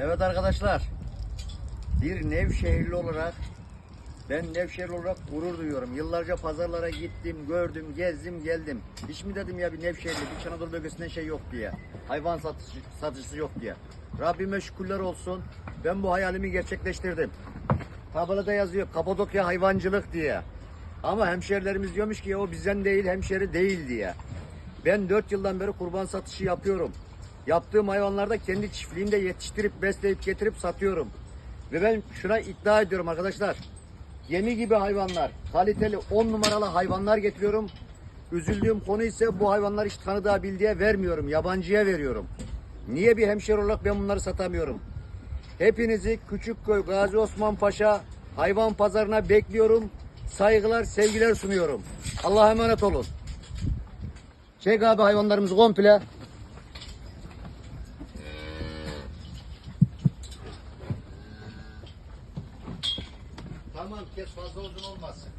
Evet arkadaşlar. Bir Nevşehirli olarak ben Nevşehirli olarak gurur duyuyorum. Yıllarca pazarlara gittim, gördüm, gezdim, geldim. Hiç mi dedim ya bir Nevşehirli, bir Anadolu bölgesinden şey yok diye. Hayvan satışı, satıcısı yok diye. Rabbime şükürler olsun. Ben bu hayalimi gerçekleştirdim. Tabelada yazıyor Kapadokya hayvancılık diye. Ama hemşerilerimiz diyormuş ki o bizden değil, hemşeri değil diye. Ben 4 yıldan beri kurban satışı yapıyorum. Yaptığım hayvanlarda kendi çiftliğimde yetiştirip, besleyip, getirip satıyorum. Ve ben şuna iddia ediyorum arkadaşlar. Gemi gibi hayvanlar, kaliteli 10 numaralı hayvanlar getiriyorum. Üzüldüğüm konu ise bu hayvanları hiç tanıdığa bildiğe vermiyorum, yabancıya veriyorum. Niye bir hemşeri olarak ben bunları satamıyorum? Hepinizi Küçükköy Gazi Osman Paşa hayvan pazarına bekliyorum. Saygılar, sevgiler sunuyorum. Allah'a emanet olun. Çek abi hayvanlarımızı komple. Tamam kes fazla uzun olmasın.